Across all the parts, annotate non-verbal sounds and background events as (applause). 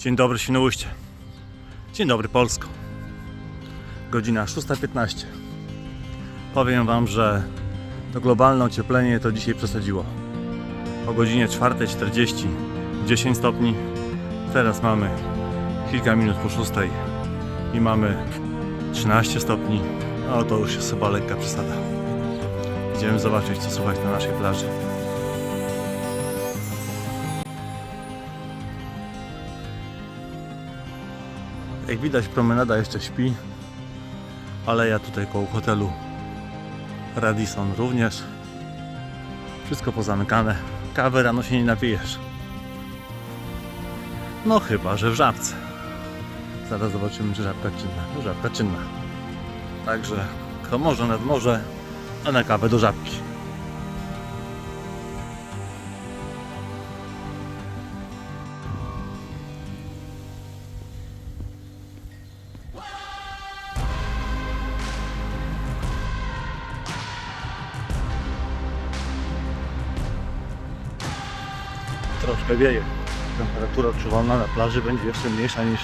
Dzień dobry Świnoujście. Dzień dobry Polsko. Godzina 6.15. Powiem Wam, że to globalne ocieplenie to dzisiaj przesadziło. O godzinie 4.40 10 stopni. Teraz mamy kilka minut po 6 i mamy 13 stopni. No to już jest chyba lekka przesada. Idziemy zobaczyć co słychać na naszej plaży. Jak widać promenada jeszcze śpi, ale ja tutaj koło hotelu Radisson również. Wszystko pozamykane. Kawy rano się nie napijesz. No chyba, że w żabce. Zaraz zobaczymy, czy żabka czynna. Żabka czynna. Także kto może nad morze, a na kawę do żabki. Troszkę wieje. Temperatura odczuwalna na plaży będzie jeszcze mniejsza niż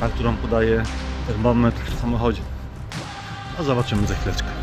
ta, którą podaje termometr w samochodzie. No zobaczymy za chwileczkę.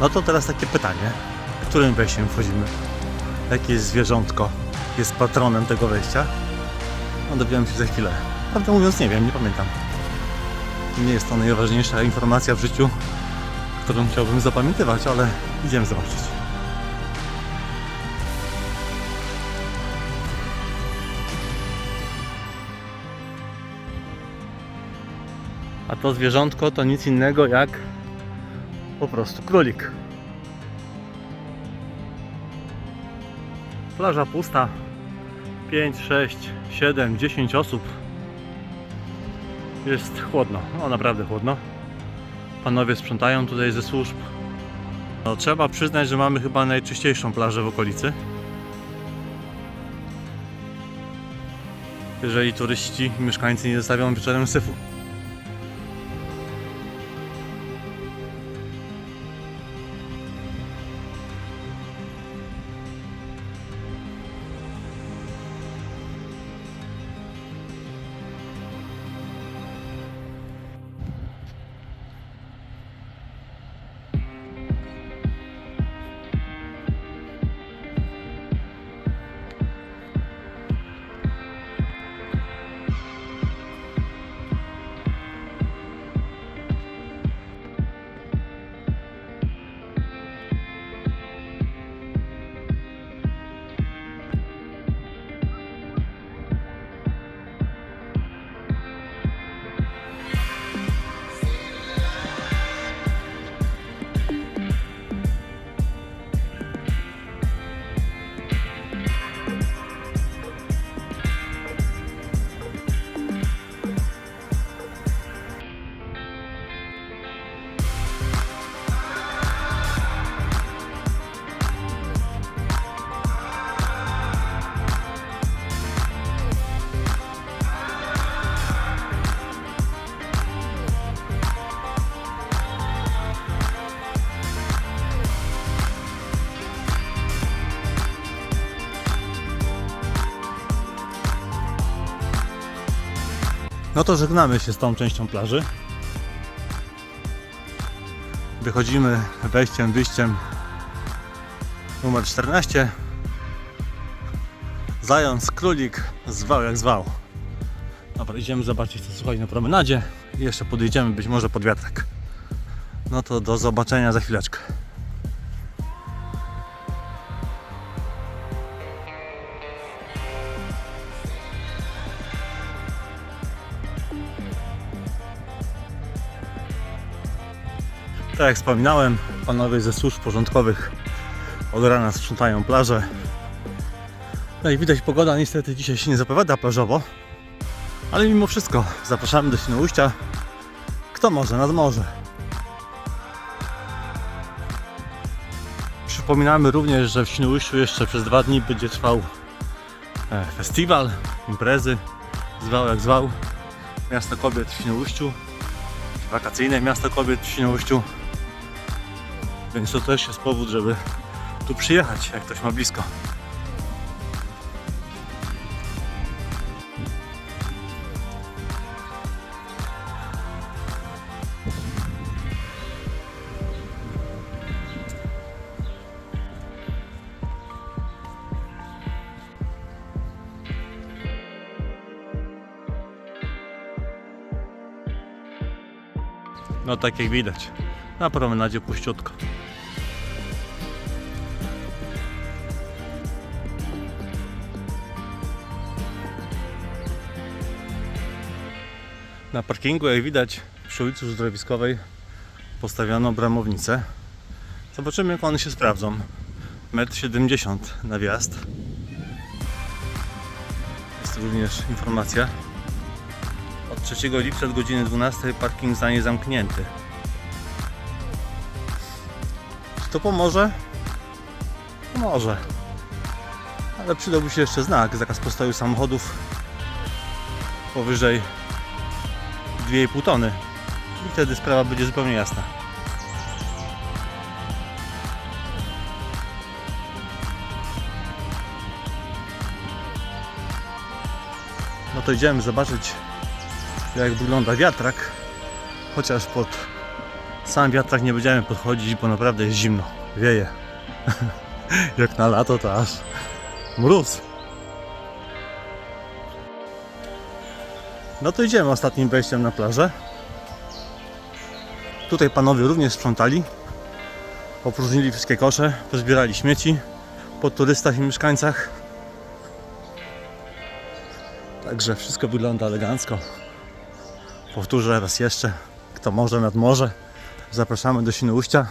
No to teraz takie pytanie. Którym wejściem wchodzimy? Jakie zwierzątko? Jest patronem tego wejścia? No się za chwilę. Prawdę mówiąc nie wiem, nie pamiętam. Nie jest to najważniejsza informacja w życiu, którą chciałbym zapamiętywać, ale idziemy zobaczyć. A to zwierzątko to nic innego jak po prostu królik. Plaża pusta. 5, 6, 7, 10 osób. Jest chłodno, no naprawdę chłodno. Panowie sprzątają tutaj ze służb. No, trzeba przyznać, że mamy chyba najczyściejszą plażę w okolicy. Jeżeli turyści mieszkańcy nie zostawią wieczorem syfu. No to żegnamy się z tą częścią plaży. Wychodzimy wejściem, wyjściem numer 14. Zając, królik, zwał jak zwał. Dobra, idziemy zobaczyć co słuchaj na promenadzie i jeszcze podjedziemy być może pod wiatrak. No to do zobaczenia za chwileczkę. Tak jak wspominałem, panowie ze służb porządkowych od rana sprzątają plażę. No i widać pogoda niestety dzisiaj się nie zapowiada plażowo, ale mimo wszystko zapraszamy do Świnoujścia. Kto może nad morze. Przypominamy również, że w Świnoujściu jeszcze przez dwa dni będzie trwał e, festiwal, imprezy, zwał jak zwał. Miasto Kobiet w Świnoujściu, wakacyjne Miasto Kobiet w Świnoujściu. Więc to też jest powód, żeby tu przyjechać, jak ktoś ma blisko. No tak jak widać, na promenadzie puściutko. Na parkingu, jak widać, przy ulicy Uzdrowiskowej postawiono bramownicę. Zobaczymy, jak one się sprawdzą. 1,70 m na wjazd. Jest również informacja. Od 3 lipca od godziny 12 parking zostanie zamknięty. Czy to pomoże? Pomoże. Ale przydałby się jeszcze znak, zakaz postoju samochodów powyżej 2,5 tony. I wtedy sprawa będzie zupełnie jasna. No to idziemy zobaczyć jak wygląda wiatrak. Chociaż pod sam wiatrak nie będziemy podchodzić, bo naprawdę jest zimno. Wieje. (laughs) jak na lato to aż mróz. No to idziemy ostatnim wejściem na plażę. Tutaj panowie również sprzątali. Opróżnili wszystkie kosze, pozbierali śmieci po turystach i mieszkańcach. Także wszystko wygląda elegancko. Powtórzę raz jeszcze, kto może nad morze, zapraszamy do Świnoujścia.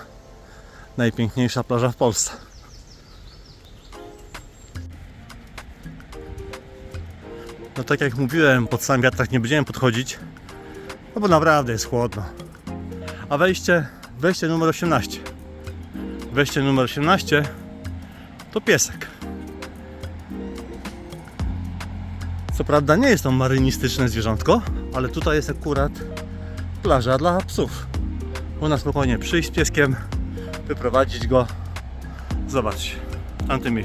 Najpiękniejsza plaża w Polsce. No tak jak mówiłem, pod sam wiatrak nie będziemy podchodzić, no bo naprawdę jest chłodno. A wejście, wejście numer 18. Wejście numer 18 to piesek. Co prawda nie jest to marynistyczne zwierzątko, ale tutaj jest akurat plaża dla psów. Można spokojnie przyjść z pieskiem, wyprowadzić go. Zobaczcie, w tamtym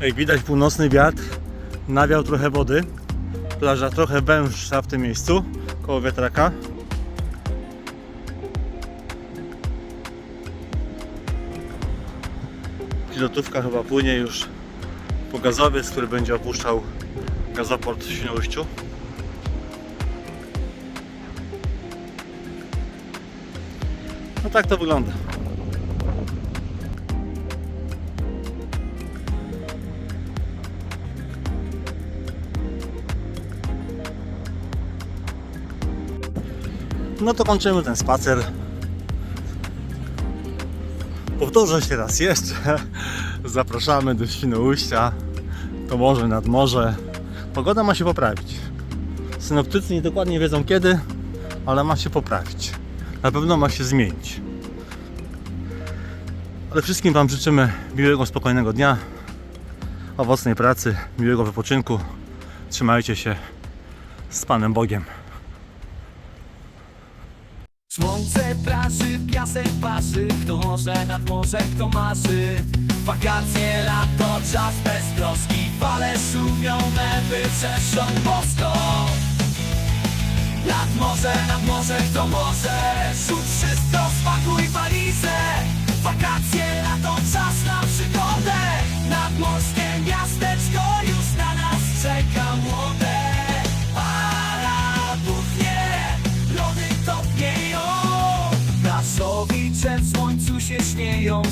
Jak widać północny wiatr nawiał trochę wody. Plaża trochę węższa w tym miejscu, koło wiatraka. Pilotówka chyba płynie już po gazowiec, który będzie opuszczał gazoport w Świnoujściu. No tak to wygląda. No to kończymy ten spacer. Powtórzę się raz jeszcze. Zapraszamy do Świnoujścia. To morze nad morze. Pogoda ma się poprawić. Synoptycy nie dokładnie wiedzą kiedy, ale ma się poprawić. Na pewno ma się zmienić. Ale wszystkim Wam życzymy miłego, spokojnego dnia, owocnej pracy, miłego wypoczynku. Trzymajcie się z Panem Bogiem. Piasek parzy Kto może nad morze, kto marzy. Wakacje, lato, czas bez troski. Fale szumią, mewy czeszą bosko. Nad morze, nad morze, kto może? Rzuć wszystko,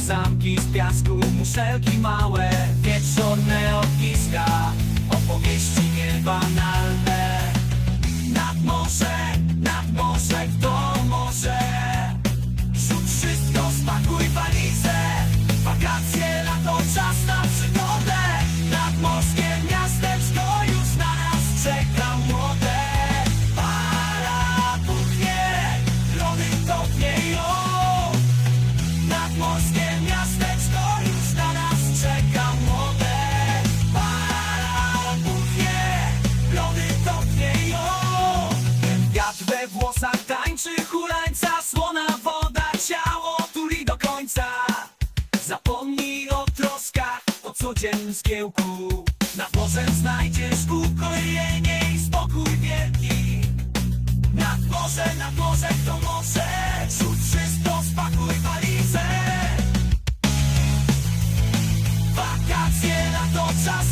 zamki z piasku, muszelki małe, wieczorne ogniska, zgiełku Nad morzem znajdziesz ukojenie i spokój wielki Nad morze, nad morze, kto może? Rzuć wszystko, spakuj walizę. Wakacje, lato, czas